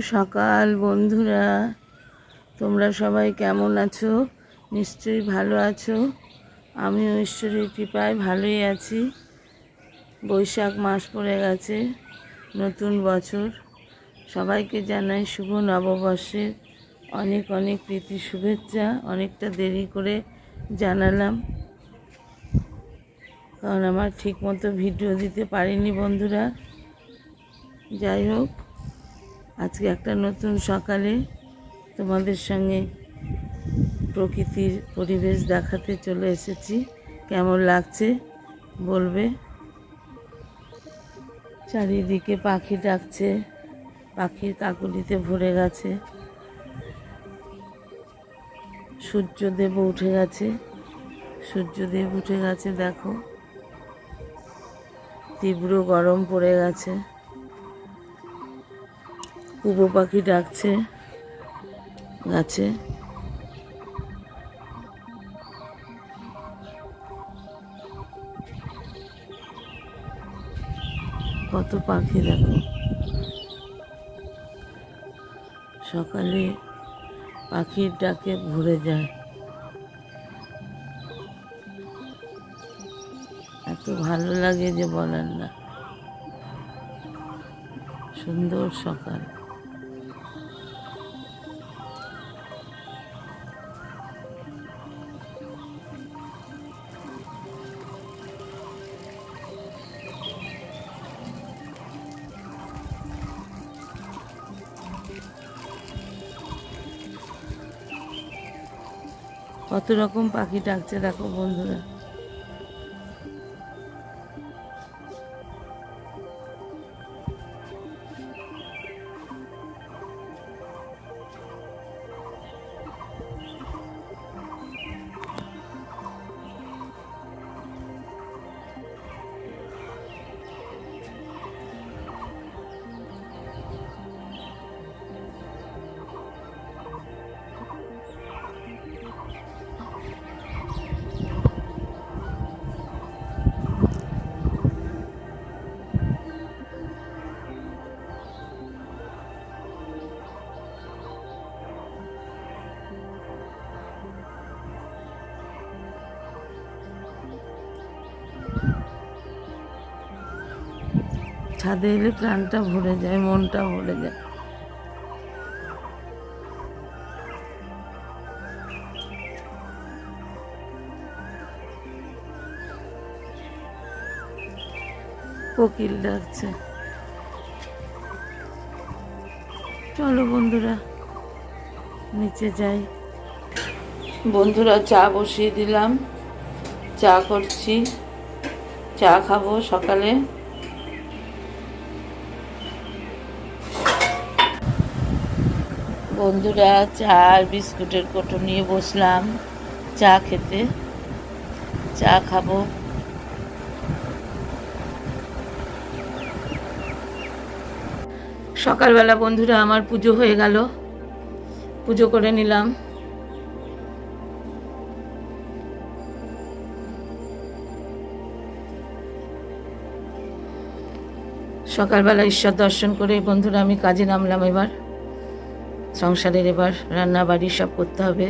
সকাল, বন্ধুরা। তোমরা সবাই কেমন আছো? নিশ্চয়ই ভালো আছো। আমিও ঈশ্বরের কৃপায় ভালোই আছি। বৈশাখ মাস পড়ে গেছে, নতুন বছর। সবাইকে জানাই শুভ নববর্ষের অনেক অনেক প্রীতি শুভেচ্ছা। অনেকটা দেরি করে জানালাম। কারণ আমার ঠিক মতো ভিডিও দিতে পারিনি বন্ধুরা। যাই হোক আজকে একটা নতুন সকালে তোমাদের সঙ্গে প্রকৃতির পরিবেশ দেখাতে চলে এসেছি। কেমন লাগছে বলবে? চারিদিকে পাখি ডাকছে, পাখির কাকুলিতে ভরে গেছে। সূর্যদেব উঠে গেছে। সূর্যদেব উঠে গেছে, দেখো। তীব্র গরম পড়ে গেছে। কুবো পাখি ডাকছে, গাছে। কত পাখি দেখো। সকালে পাখির ডাকে ভরে যায়। এত ভালো লাগে যে বলার না। সুন্দর সকাল। কত রকম পাখি ডাকছে দেখো বন্ধুরা। ছাদে এলে প্রাণটা ভরে যায়, মনটা ভরে যায়। কোকিল ডাকছে। চলো বন্ধুরা, নিচে যাই। বন্ধুরা, চা বসিয়ে দিলাম। চা করছি। চা খাব সকালে। বন্ধুরা, চা আর বিস্কুটের কোটো নিয়ে বসলাম। চা খেতে। চা খাব। সকালবেলা বন্ধুরা, আমার পুজো হয়ে গেল। পুজো করে নিলাম। সকালবেলা ঈশ্বর দর্শন করে বন্ধুরা, আমি কাজে নামলাম এবার। সংসারের এবার রান্না বাড়ি সব করতে হবে।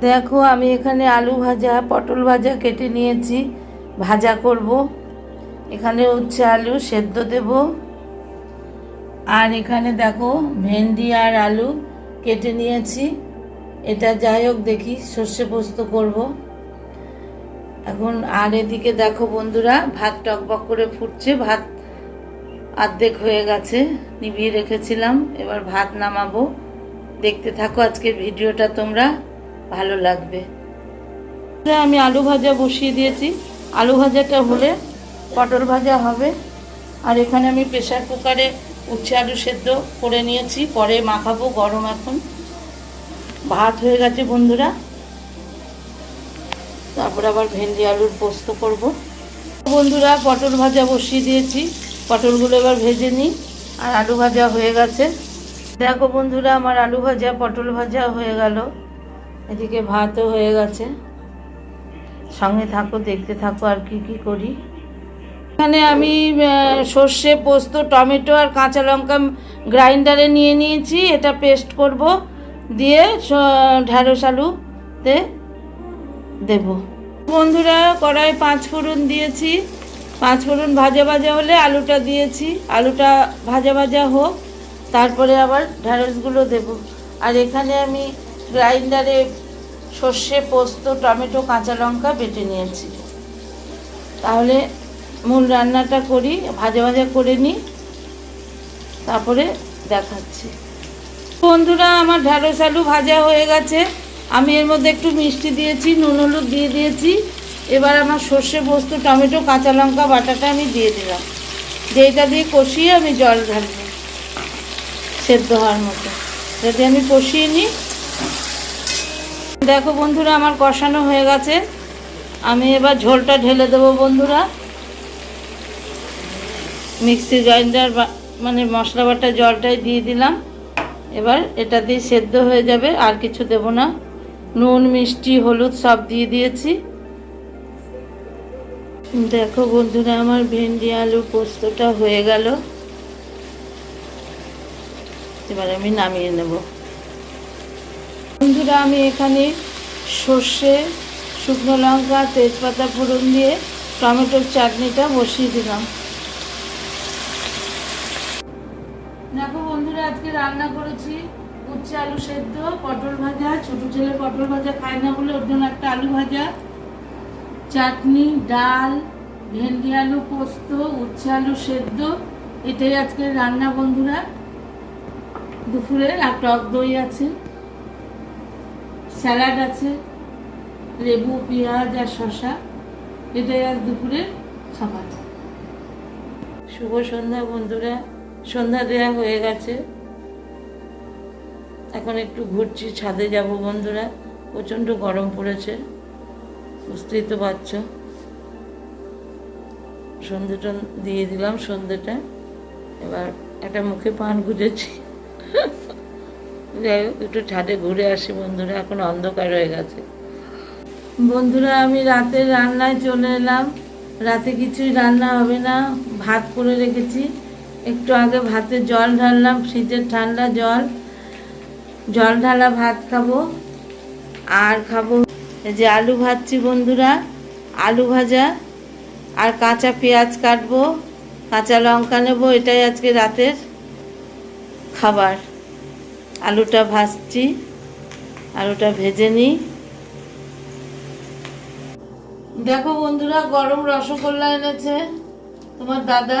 দেখো, আমি এখানে আলু ভাজা, পটল ভাজা কেটে নিয়েছি। ভাজা করব। এখানে উচ্ছে আলু সেদ্ধ দেব। আর এখানে দেখো, ভেন্ডি আর আলু কেটে নিয়েছি। এটা যাই হোক, দেখি সর্ষে পোস্ত করব। এখন আর এদিকে দেখো বন্ধুরা, ভাত টকবক করে ফুটছে। ভাত অর্ধেক হয়ে গেছে, নিভিয়ে রেখেছিলাম, এবার ভাত নামাবো। দেখতে থাকো আজকের ভিডিওটা, তোমরা ভালো লাগবে। আমি আলু ভাজা বসিয়ে দিয়েছি। আলু ভাজাটা হলে পটল ভাজা হবে। আর এখানে আমি প্রেশার কুকারে উচ্ছে আলু সেদ্ধ করে নিয়েছি, পরে মাখাবো গরম এখন। ভাত হয়ে গেছে বন্ধুরা। তারপর আবার ভেন্ডি আলুর পোস্ত করব। বন্ধুরা, পটল ভাজা বসিয়ে দিয়েছি। পটলগুলো এবার ভেজে নিই। আর আলু ভাজা হয়ে গেছে। দেখো বন্ধুরা, আমার আলু ভাজা, পটল ভাজা হয়ে গেল। এদিকে ভাতও হয়ে গেছে। সঙ্গে থাকো, দেখতে থাকো আর কি কি করি। এখানে আমি সর্ষে, পোস্ত, টমেটো আর কাঁচা লঙ্কা গ্রাইন্ডারে নিয়ে নিয়েছি। এটা পেস্ট করব। দিয়ে ঢ্যাঁড়স আলুতে দেব। বন্ধুরা কড়াই পাঁচ ফোড়ন দিয়েছি। পাঁচ ফোড়ন ভাজা ভাজা হলে আলুটা দিয়েছি। আলুটা ভাজা ভাজা হোক, তারপরে আবার ঢ্যাঁড়সগুলো দেব। আর এখানে আমি গ্রাইন্ডারে সর্ষে, পোস্ত, টমেটো, কাঁচা লঙ্কা বেটে নিয়েছি। তাহলে মূল রান্নাটা করি, ভাজা ভাজা করে নিই তারপরে দেখাচ্ছি। বন্ধুরা, আমার ঢ্যাঁড়স আলু ভাজা হয়ে গেছে। আমি এর মধ্যে একটু মিষ্টি দিয়েছি, নুন হলুদ দিয়ে দিয়েছি। এবার আমার সর্ষে পোস্ত, টমেটো, কাঁচা লঙ্কা, বাটাটা আমি দিয়ে দিলাম। যেটা দিয়ে কষিয়ে আমি জল ঢালবো সেদ্ধ হওয়ার মতো। যদি আমি কষিয়ে নিই। দেখো বন্ধুরা, আমার কষানো হয়ে গেছে। আমি এবার ঝোলটা ঢেলে দেবো বন্ধুরা। মিক্সি গ্রাইন্ডার মানে মশলা বাটা জলটাই দিয়ে দিলাম। এবার এটা দিয়ে সেদ্ধ হয়ে যাবে, আর কিছু দেব না। নুন, মিষ্টি, হলুদ সব দিয়ে দিয়েছি। দেখো বন্ধুরা, আমার ভেন্ডি আলু পোস্তটা হয়ে গেল। এবার আমি নামিয়ে নেব। বন্ধুরা, আমি এখানে সর্ষে, শুকনো লঙ্কা, তেজপাতা ফোড়ন দিয়ে টমেটোর চাটনিটা বসিয়ে দিলাম। দেখো বন্ধুরা, আজকে রান্না করেছি উচ্ছে আলু সেদ্ধ, পটল ভাজা, ছোটো ছেলে পটল ভাজা খায় না বলে ওর জন্য একটা আলু ভাজা। চাটনি, ডাল, ভেন্ডি আলু পোস্ত, উচ্ছে আলু সেদ্ধ। এটাই আজকে রান্না বন্ধুরা। দুপুরে আর টক দই আছে, স্যালাড আছে, লেবু, পেঁয়াজ আর শশা এটাই আজ দুপুরের খাবার। শুভ সন্ধ্যা বন্ধুরা। সন্ধ্যা দেয়া হয়ে গেছে। এখন একটু ঘুরছি, ছাদে যাব বন্ধুরা। প্রচণ্ড গরম পড়েছে। বুঝতেই তো পারছ। সন্ধ্যেটা দিয়ে দিলাম সন্ধ্যেটা এবার একটা মুখে পান গুজেছি। যাই হোক, একটু ছাদে ঘুরে আসি বন্ধুরা, এখন অন্ধকার হয়ে গেছে। বন্ধুরা, আমি রাতে রান্নায় চলে এলাম। রাতে কিছুই রান্না হবে না, ভাত করে রেখেছি। একটু আগে ভাতে জল ঢাললাম, ফ্রিজের ঠান্ডা জল। জল ঢালা ভাত খাব, আর খাব যে আলু ভাজছি বন্ধুরা, আলু ভাজা আর কাঁচা পেঁয়াজ কাটবো, কাঁচা লঙ্কা নেব, এটাই আজকে রাতের খাবার। আলুটা ভাজছি আলুটা ভেজে নিই। দেখো বন্ধুরা, গরম রসগোল্লা এনেছে তোমার দাদা।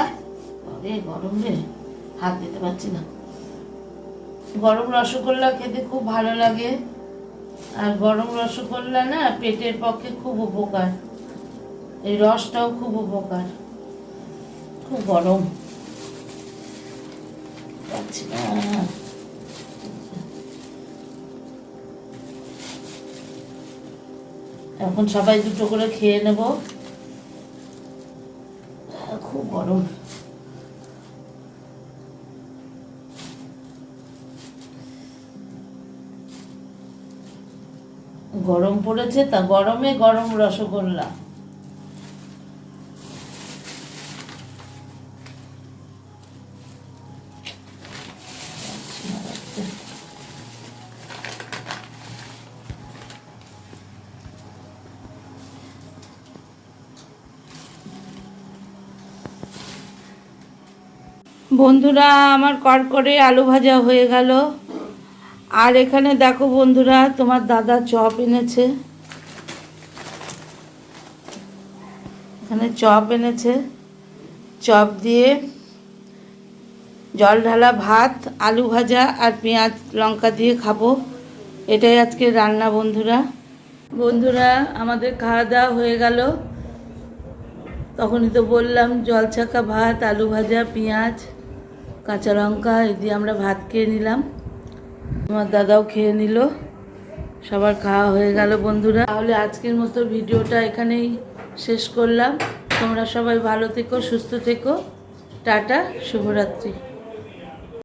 গরম রে, হাত দিতে পারছি না। গরম রসগোল্লা খেতে খুব ভালো লাগে। আর গরম রসগোল্লা না পেটের পক্ষে খুব উপকার। এই রসটাও খুব উপকার। খুব গরম। এখন সবাই দুটো করে খেয়ে নেব। গরম পড়েছে তা গরমে গরম রসগোল্লা। বন্ধুরা আমার কড়কড়ে আলু ভাজা হয়ে গেল। আর এখানে দেখো বন্ধুরা, তোমার দাদা চপ এনেছে। এখানে চপ এনেছে। চপ দিয়ে জল ঢালা ভাত, আলু ভাজা আর পেঁয়াজ লঙ্কা দিয়ে খাব। এটাই আজকে রান্না বন্ধুরা। বন্ধুরা, আমাদের খাওয়া দাওয়া হয়ে গেল। তখনই তো বললাম, জল ছাকা ভাত, আলু ভাজা, পেঁয়াজ, কাঁচা লঙ্কা, এই দিয়ে আমরা ভাত খেয়ে নিলাম। আমার দাদাও খেয়ে নিল। সবার খাওয়া হয়ে গেল বন্ধুরা। তাহলে আজকের মতো ভিডিওটা এখানেই শেষ করলাম। তোমরা সবাই ভালো থেকো, সুস্থ থেকো। টাটা, শুভরাত্রি।